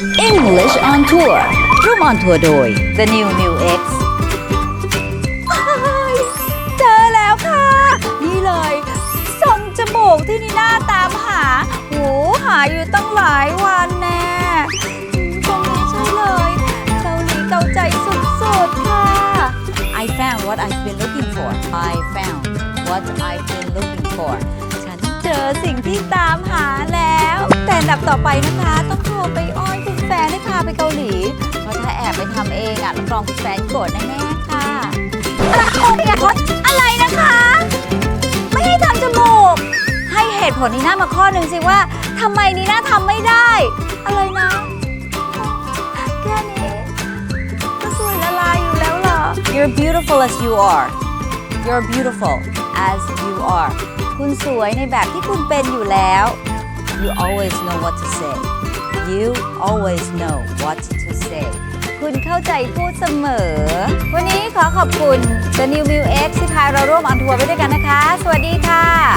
English on Tour ร่วมออนทัวร์โดย The New New X เจอแล้วค่ะ นี่เลยทรงจมูกที่นี่น่าตามหาโหหาอยู่ตั้งหลายวันแน่ตรงนี้ใช่เลยเกาหลีเกาใจสุดๆค่ะ I found what I've been looking for I found what I've been looking for ฉันเจอสิ่งที่ตามหาแล้ว แต่อันดับต่อไปนะคะต้องโทรไป ไปเกาหลี เพราะถ้าแอบไปทำเองอะรับรองคุณแฟนโกรธแน่ๆค่ะอะไรนะคะ ไม่ให้ทำจมูก ให้เหตุผลนีน่ามาข้อหนึ่งสิว่าทำไมนีน่าทำไม่ได้ อะไรนะแค่นี้ก็สวยละลายอยู่แล้วเหรอ You're beautiful as you are You're beautiful as you are คุณสวยในแบบที่คุณเป็นอยู่แล้ว You always know what to say You always know what to say คุณเข้าใจพูดเสมอ วันนี้ขอขอบคุณ The New m i l X ที่พาเราร่วมออนทัวร์ไปด้วยกันนะคะ สวัสดีค่ะ